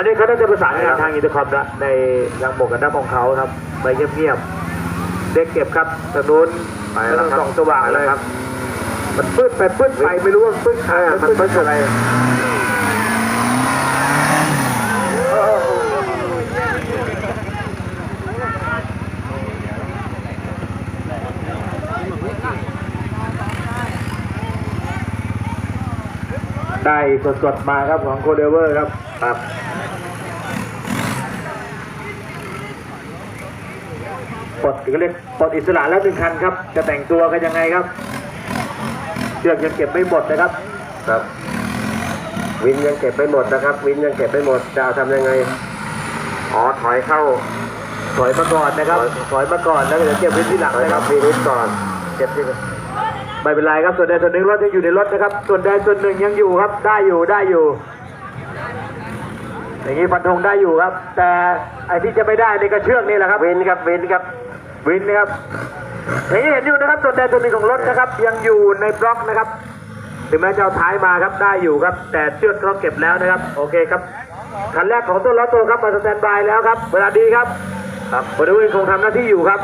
อันนี้เขาน่าจะประสานงานทางอินเตอร์คอมละในทางหมวกกันน็อกของเขาครับไปเงียบๆเด็กเก็บครับทางนู้นไปแล้วครับส่องสว่างเลยครับ มันปื้ดไปปื้ดไปไม่รู้ว่าปื้ดใครมันปื้ดอะไร ได้สดๆมาครับของโคเดเวอร์ครับครับปลดก็เรียกปลดอิสระแล้วหนึ่งคันครับ จะแต่งตัวกันยังไงครับเชือกยังเก็บไม่หมดนะครับครับ วินยังเก็บไม่หมดนะครับ วินยังเก็บไม่หมดจะเอาทำยังไงอ๋อถอยเข้าถอยมาก่อนนะครับถอยมาก่อนแล้วเดี๋ยวเก็บไว้ที่หลังถอยนะคครัรับบวีนิดก่อนเก็บที่ ไม่เป็นไรครับส่วนใดส่วนหนึ่งรถยังอยู่ในรถนะครับ ส่วนใดส่วนหนึ่งยังอยู่ครับ ได้อยู่ได้อยู่ อย่างนี้ฟันธงได้อยู่ครับ แต่ไอ้ที่จะไม่ได้ในกระเชือกนี่แหละครับวินครับวินครับวินนะครับอย่างนี้เห็นอยู่นะครับ ส่วนใดส่วนหนึ่งของรถนะครับ ยังอยู่ในบล็อกนะครับถึงแม้จะเอาท้ายมาครับได้อยู่ครับ แต่เชือกเขาเก็บแล้วนะครับ โอเคครับคันแรกของตัวล้อโตครับมาสแตนบายแล้วครับ เวลาดีครับครับบริเวณคงทำหน้าที่อยู่ครับ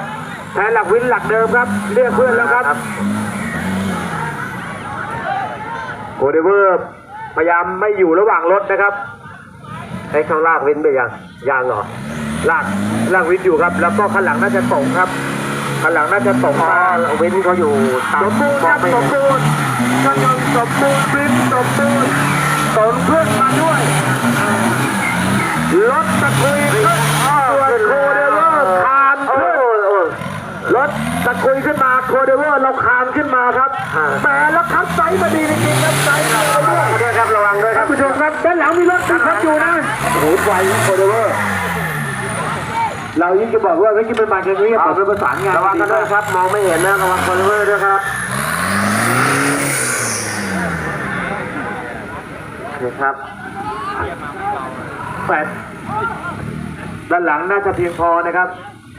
แทนหลักวินหลักเดิมครับ เรียกเพื่อนแล้วครับ โกเดเวอร์พยายามไม่อยู่ระหว่างรถนะครับให้เขาลากวินไปยังยางเหรอลากลากวินอยู่ครับ แล้วก็ข้างหลังน่าจะตกครับข้างหลังน่าจะตกอ๋อมาวินเขาอยู่ตามสมบูรณ์ครับไม่สมบูรณ์กำลังสมบูรณ์วินสมบูรณ์ตนเพื่อนมาด้วยรถตะคุยขึ้นส่วนโคเดเวอร์คาน โอ้ ขึ้น โอ้โอ้ รถตะคุยขึ้นมาโค เดเวอร์เราคานขึ้นมาครับอ่าแหมแล้วคัดไซส์มาดีจริงๆครับไซส์เราด้วยด้วยครับระวังด้วยคท่ารันบผู้ชมครับด้านหลังมีรถที่ขับอยู่นะโอ้โหไฟโคเดเวอร์เรายิ่งจะบอกว่าไม่ยิ่งเป็นมาอย่างนี้ผมเป็นประสานงานระวังกันด้วยครับมองไม่เห็นนะระวังคอนเวอร์ด้วยครับนี่ครับแปดด้านหลังน่าจะเพียงพอนะครับ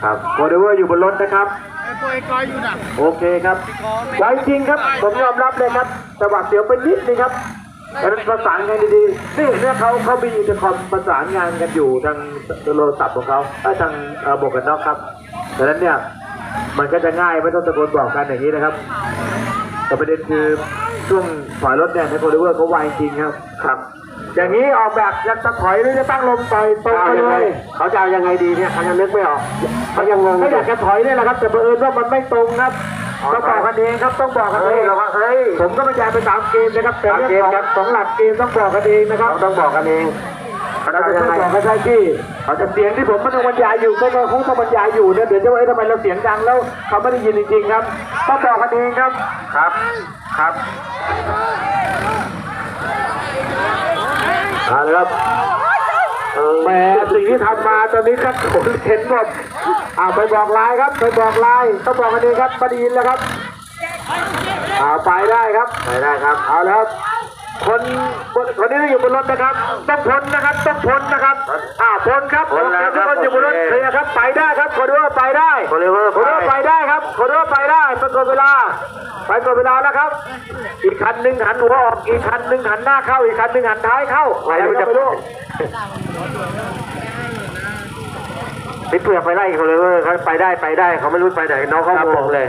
ครับโคเดเวอร์อยู่บนรถนะครับ ไอ้พวกไอ้กอยอยู่น่ะโอเคครับไว้จริงครับผมยอมรับเลยครับแต่ว่าเสียวเป็นนิดนึงครับดังนั้นประสานงานดีๆนี่เนี่ยเขาเขามีอินเตอร์คอมประสานงานกันอยู่ทางโทรศัพท์ของเขาเอ้ยทางเอ่อหมวกกันน็อกครับดังนั้นเนี่ยมันก็จะง่ายไม่ต้องตะโกนบอกกันอย่างนี้นะครับ แต่ประเด็นคือช่วงถอยรถเนี่ยในโคเดเวอร์เขาไวจริงครับครับ อย่างนี้ออกแบบจะจะถอยหรือจะตั้งลมไปตรงเอาไปยังเลไงยเขาจะเอายังไงดีเนี่ยเขายังนึกไม่ออกเขายังงงเขาอยากจะถอยเนี่ยแหละครับแต่บังเอิญว่ามันไม่ตรงครับอ๋อต้องบอกกันเองครับต้องบอกกันเฮ้เอยงเราว่าเฮ้ยผมก็ไม่อยากไปตามเกมนะครับแต่ตามเรื่องเกมของครับสองหลักเกมต้องบอกกันเองนะครับเราต้องบอกกันเองเขาเราจะจะเอาไม่ยังไงบอกกันใช่ที่แต่เสียงที่ผมไม่ต้องบรรยายอยู่ก็คงต้องบรรยายอยู่เนี่ยเดี๋ยวจะว่าเอ๊ะทำไมเราเสียงดังแล้วเขาไม่ได้ยินจริงๆครับต้องบอกกันเองครับครับครับ เอาละครับแหมสิ่งที่ทำมาตอนนี้ก็ขนเห็นหมดอ่าไปบอกลายครับไปบอกลายต้องบอกกันเองครับประดีนแล้วครับอ่าไปได้ครับไปได้ครับเอาละครับ คนคนคนนี้อยู่บนรถนะครับ ต้องพ้นนะครับ ต้องพ้นนะครับอ่าพ้นครับพ้นแล้วครับทุกคนอยู่บนรถโอเคเคลียร์ครับ ไปได้ครับคนว่าไปได้โคเดเวอร์คนว่าไปได้ครับคนว่าไปได้ไปกดเวลา ไปกดเวลาแล้วครับ อีกคันหนึ่งหันหัวออกอีกคันหนึ่งหันหน้าเข้าอีกคันหนึ่งหันท้ายเข้าไปอะไรไม่ก็จะไม่รู้ไปเปลือกไปไล่โคเดเวอร์เขาไปได้ไปได้เขาไม่รู้ไปไหนน้องเขางงเลย